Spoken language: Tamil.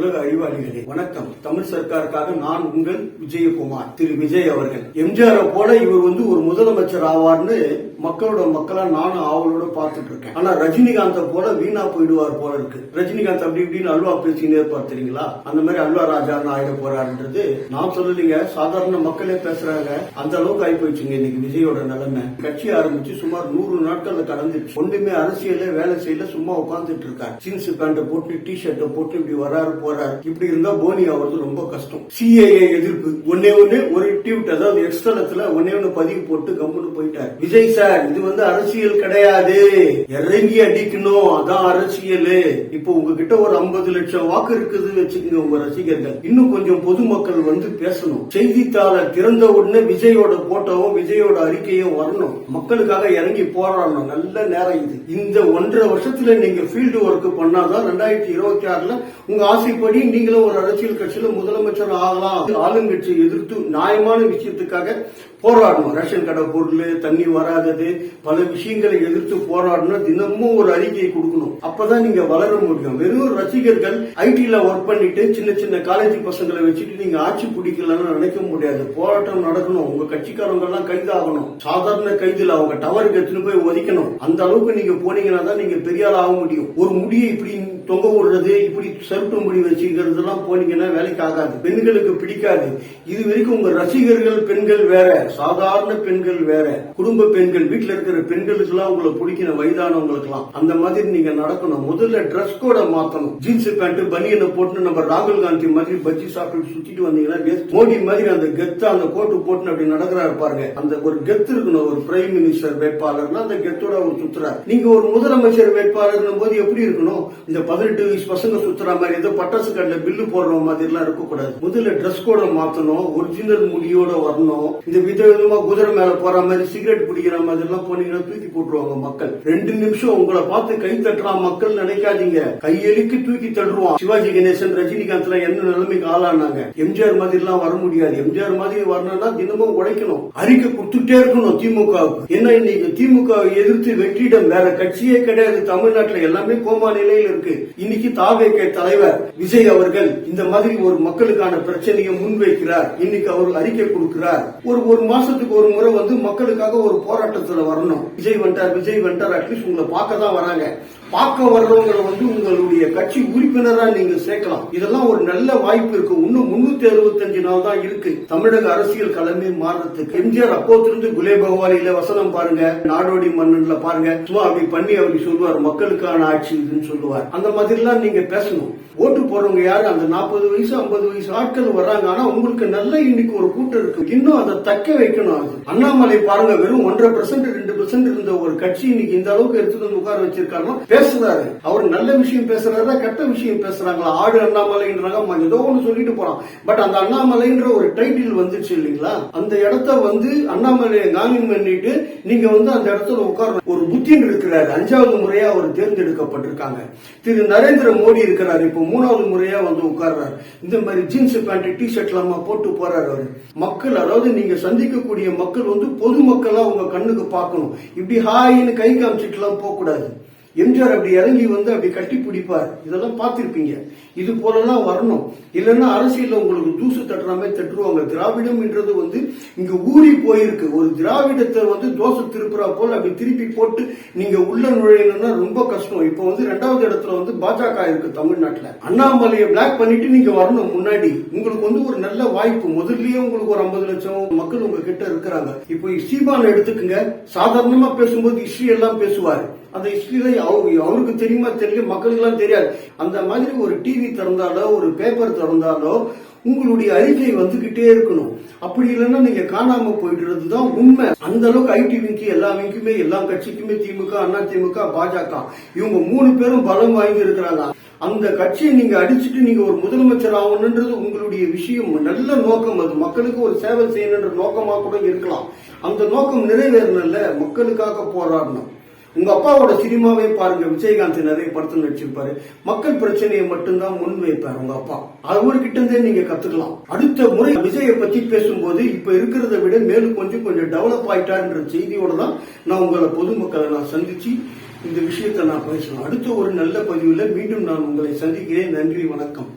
உலக அறிவாளிகளே வணக்கம். தமிழ் சர்க்காருக்காக நான் உங்கள் விஜயகுமார் திரு விஜய் அவர்கள். எம்ஜிஆர் போல இவர் வந்து ஒரு முதலமைச்சர் ஆவார்னு மக்களோட மக்களா நானும் ஆவலோட பார்த்துட்டு இருக்கேன் ஆனா ரஜினிகாந்த போல வீணா போயிடுவார் போல இருக்கு. ரஜினிகாந்த் அப்படி இப்படின்னு அல்வா பேசினே இருப்பார் தெரியுங்களா? அந்த மாதிரி அல்வா ராஜா ஆயிட போறாருன்றது நான் சொல்லலீங்க. சாதாரண மக்களே பேசுறாங்க. அந்த அளவுக்கு ஆகி போயிடுச்சுங்க இன்னைக்கு விஜயோட நிலைமை. கட்சி ஆரம்பிச்சு சுமார் நூறு நாட்கள் கடந்துச்சு ஒன்றுமே அரசியல வேலை செய்யல சும்மா உட்கார்ந்துட்டு இருக்காரு. ஜீன்ஸ் பேண்ட் போட்டு டி ஷர்ட்டை போட்டு இப்படி வராரு போறாரு. இப்படி இருந்தா போனி ஆகுறது ரொம்ப கஷ்டம். சிஏஏ எதிர்ப்பு. ஒன்னே ஒன்னு ஒரு டியூட் அதாவது எக்ஸ்டலத்துல ஒன்னே ஒன்னு பதிவு போட்டு கம்முன்னு போயிட்டாரு. விஜய் சார் இது வந்து அரசியல் கிடையாது. இறங்கி அடிக்கணும். அதான் அரசியல். இப்போ உங்ககிட்ட ஒரு ஐம்பது லட்சம் வாக்கு இருக்குது வச்சுக்கோங்க உங்க ரசிகர்கள். இன்னும் கொஞ்சம் பொதுமக்கள் வந்து பேசணும். செய்தித்தாளை திறந்த உடனே விஜயோட போட்டோவும் விஜயோட அறிக்கையும் வரணும். மக்களுக்காக இறங்கி போராடணும். நல்ல நேரம் இது. இந்த ஒன்றரை வருஷத்துல நீங்க ஃபீல்டு ஒர்க் பண்ணாதான் ரெண்டாயிரத்தி இருபத்தி ஆறுல உங்க ஆசைப்படி நீங்களும் ஒரு அரசியல் கட்சியில முதலமைச்சர் ஆகலாம். ஆளுங்கட்சியை எதிர்த்து நியாயமான விஷயத்துக்காக போராடணும். ரேஷன் கடை பொருள் தண்ணி வராதது பல விஷயங்களை எதிர்த்து போராடணும் தினமும் ஒரு அறிக்கையை கொடுக்கணும். அப்பதான் நீங்க வளர முடியும். வெறும் ரசிகர்கள் ஐடில ஒர்க் பண்ணிட்டு சின்ன சின்ன காலேஜ் பசங்களை வச்சுட்டு நீங்க ஆட்சி பிடிக்கலன்னு நினைக்க முடியாது. போராட்டம் நடக்கணும். உங்க கட்சிக்காரங்க எல்லாம் கைதாகணும். சாதாரண கைதுல அவங்க டவருக்கு எடுத்துன்னு போய் ஒதுக்கணும். அந்த அளவுக்கு நீங்க போனீங்கன்னா தான் நீங்க பெரிய ஆக முடியும். ஒரு முடியை இப்படி தொங்க விடுறது இப்படி சருட்டு முடி வச்சுக்கிறதுலாம் போனீங்கன்னா வேலைக்கு ஆகாது. பெண்களுக்கு பிடிக்காது. இது வரைக்கும் உங்க ரசிகர்கள் பெண்கள் வேற சாதாரண பெண்கள் வேற குடும்ப பெண்கள் வீட்டுல இருக்கிற பெண்களுக்கு எல்லாம் உங்களை பிடிக்கிற வயதானவங்களுக்கு எல்லாம் அந்த மாதிரி நீங்க நடக்கணும். முதல்ல ட்ரெஸ் கோட மாத்தணும். ஜீன்ஸ் பேண்ட் பனியனை போட்டு நம்ம ராகுல் காந்தி மாதிரி பஜ்ஜி சாப்பிட்டு சுத்திட்டு வந்தீங்கன்னா மோடி மாதிரி அந்த கெத்து அந்த கோட்டு போட்டு அப்படி நடக்கிறாரு பாருங்க. அந்த ஒரு கெத்து இருக்கணும். ஒரு பிரைம் மினிஸ்டர் வேட்பாளர்னா அந்த கெத்தோட அவர் சுத்துறாரு. நீங்க ஒரு முதலமைச்சர் வேட்பாளர் போது எப்படி இருக்கணும்? இந்த பதினெட்டு வயசு பசங்க சுத்துற மாதிரி ஏதோ பட்டாசு கடையில பில்லு போடுற மாதிரி எல்லாம் இருக்கக்கூடாது. முதல்ல ட்ரெஸ் கோட மாத்தணும். ஒரிஜினல் முடியோட வரணும். இந்த விதவிதமா குதிரை மேல போற மாதிரி சிகரெட் பிடிக்கிற மாதிரி அதெல்லாம் போனீங்கன்னா தூக்கி போட்டுருவாங்க மக்கள். ரெண்டு நிமிஷம் உங்களை பார்த்து கை தட்டுறான் மக்கள் நினைக்காதீங்க. கையெழுக்கு தூக்கி தள்ளுவான் சிவாஜி கணேசன் ரஜினிகாந்த் என்ன நிலைமைக்கு ஆளானாங்க? எம்ஜிஆர் மாதிரி எல்லாம் வர முடியாது. எம்ஜிஆர் மாதிரி வரணும்னா தினமும் உழைக்கணும். அறிக்கை கொடுத்துட்டே இருக்கணும் திமுகவுக்கு. என்ன இன்னைக்கு திமுக எதிர்த்து வெற்றிடம் வேற கட்சியே கிடையாது. தமிழ்நாட்டுல எல்லாமே கோமா நிலையில இருக்கு. இன்னைக்கு தாவேக தலைவர் விஜய் அவர்கள் இந்த மாதிரி ஒரு மக்களுக்கான பிரச்சனையை முன்வைக்கிறார். இன்னைக்கு அவர் அறிக்கை கொடுக்கிறார். ஒரு ஒரு மாசத்துக்கு ஒரு முறை வந்து மக்களுக்காக ஒரு போராட்டத்தை போராட்டத்துல வரணும். விஜய் வந்துட்டார் விஜய் வந்துட்டார் அட்லீஸ்ட் உங்களை பார்க்க தான் வராங்க. பார்க்க வர்றவங்களை வந்து உங்களுடைய கட்சி உறுப்பினரா நீங்க சேர்க்கலாம். இதெல்லாம் ஒரு நல்ல வாய்ப்பு இருக்கு. இன்னும் முன்னூத்தி அறுபத்தஞ்சு நாள் தான் இருக்கு. தமிழக அரசியல் களமே மாறுறதுக்கு. எம்ஜிஆர் அப்போத்திலிருந்து குலே பகவானில வசனம் பாருங்க. நாடோடி மன்னன்ல பாருங்க. சும்மா அப்படி பண்ணி அப்படி சொல்லுவார் மக்களுக்கான ஆட்சி இதுன்னு சொல்லுவார். அந்த மாதிரி எல்லாம் நீங்க பேசணும். ஓட்டு போறவங்க யாரு? அந்த நாற்பது வயசு ஐம்பது வயசு ஆட்கள் வர்றாங்க. ஆனா உங்களுக்கு நல்ல இன்னைக்கு ஒரு கூட்டம் இருக்கு. இன்னும் அதை தக்க வைக்கணும் அது. அண்ணாமலை பாருங்க வெறும் ஒன்றரை பெர்சென்ட் ரெண்டு பெர்சென்ட் இருந்த ஒரு கட்சி இன்னைக்கு இந்த அளவுக்கு எடுத்துட்டு வந்து உட்கார வச்சிருக்காங்க பேசுறாரு. அவர் நல்ல விஷயம் பேசுறாரா கெட்ட விஷயம் பேசுறாங்களா? ஆடு அண்ணாமலைன்றாங்க ஏதோ ஒண்ணு சொல்லிட்டு போறான். பட் அந்த அண்ணாமலைன்ற ஒரு டைட்டில் வந்துச்சு இல்லைங்களா? அந்த இடத்த வந்து அண்ணாமலையை காமின் பண்ணிட்டு நீங்க வந்து அந்த இடத்துல உட்கார ஒரு புத்தின் இருக்கிறாரு. அஞ்சாவது முறையா அவர் தேர்ந்தெடுக்கப்பட்டிருக்காங்க. திரு நரேந்திர மோடி இருக்கிறார் இப்போ. மூணாவது முறையா வந்து உட்கார்றாரு. இந்த மாதிரி ஜீன்ஸ் பேண்ட் டி ஷர்ட் எல்லாம் போட்டு போறாரு அவரு. மக்கள் அதாவது நீங்க சந்திக்கக்கூடிய மக்கள் வந்து பொதுமக்களா உங்க கண்ணுக்கு பார்க்கணும். இப்படி ஹாயின்னு கை காமிச்சிட்டு எல்லாம் போக கூடாது எம்ஜிஆர் அப்படி இறங்கி வந்து அப்படி கட்டி பிடிப்பார். இதெல்லாம் பார்த்திருப்பீங்க. இது போலலாம் வரணும். இல்லைன்னா அரசியல்ல உங்களுக்கு தூசு தட்டுற மாதிரி தட்டுருவாங்க. திராவிடம்ன்றது வந்து இங்க ஊறி போயிருக்கு. ஒரு திராவிடத்தை வந்து தோசை திருப்புறா போல அப்படி திருப்பி போட்டு நீங்க உள்ள நுழையணும்னா ரொம்ப கஷ்டம். இப்போ வந்து ரெண்டாவது இடத்துல வந்து பாஜக இருக்கு தமிழ்நாட்டுல. அண்ணாமலையை பிளாக் பண்ணிட்டு நீங்க வரணும் முன்னாடி. உங்களுக்கு வந்து ஒரு நல்ல வாய்ப்பு. முதல்லயே உங்களுக்கு ஒரு ஐம்பது லட்சம் மக்கள் உங்ககிட்ட இருக்கிறாங்க. இப்போ சீமான் எடுத்துக்கங்க. சாதாரணமா பேசும்போது ஹிஸ்டரி எல்லாம் பேசுவாரு. அந்த ஹிஸ்டரியில அவருக்கு தெரியுமா? தெரியல. மக்களுக்கு எல்லாம் தெரியாது. அந்த மாதிரி ஒரு டிவி திறந்தாலோ ஒரு பேப்பர் திறந்தாலோ உங்களுடைய அறிக்கை வந்துகிட்டே இருக்கணும். அப்படி இல்லைன்னா நீங்க காணாம போயிடுறது தான் உண்மை. அந்த அளவுக்கு ஐடி விங்கி எல்லா விங்குமே எல்லா கட்சிக்குமே திமுக அண்ணா திமுக பாஜக. இவங்க மூணு பேரும் பலம் வாங்கி இருக்கிறாங்க. அந்த கட்சியை நீங்க அடிச்சுட்டு நீங்க ஒரு முதலமைச்சர் ஆகணுன்றது உங்களுடைய விஷயம். நல்ல நோக்கம் அது. மக்களுக்கு ஒரு சேவை செய்யணுன்ற நோக்கமா கூட இருக்கலாம். அந்த நோக்கம் நிறைவேறணும்ல. மக்களுக்காக போராடணும். உங்க அப்பாவோட சினிமாவே பாருங்க. விஜயகாந்த் நிறைய படத்தில் நடிச்சிருப்பாரு. மக்கள் பிரச்சனையை மட்டும்தான் முன் வைப்பார் உங்க அப்பா. அவர்கிட்ட இருந்தே நீங்க கத்துக்கலாம். அடுத்த முறை விஜயை பத்தி பேசும்போது இப்ப இருக்கிறத விட மேலும் கொஞ்சம் கொஞ்சம் டெவலப் ஆயிட்டாருன்ற செய்தியோட தான் நான் உங்களை பொதுமக்களை நான் சந்திச்சு இந்த விஷயத்தை நான் பேசணும் அடுத்த ஒரு நல்ல பதிவுல மீண்டும் நான் உங்களை சந்திக்கிறேன். நன்றி வணக்கம்.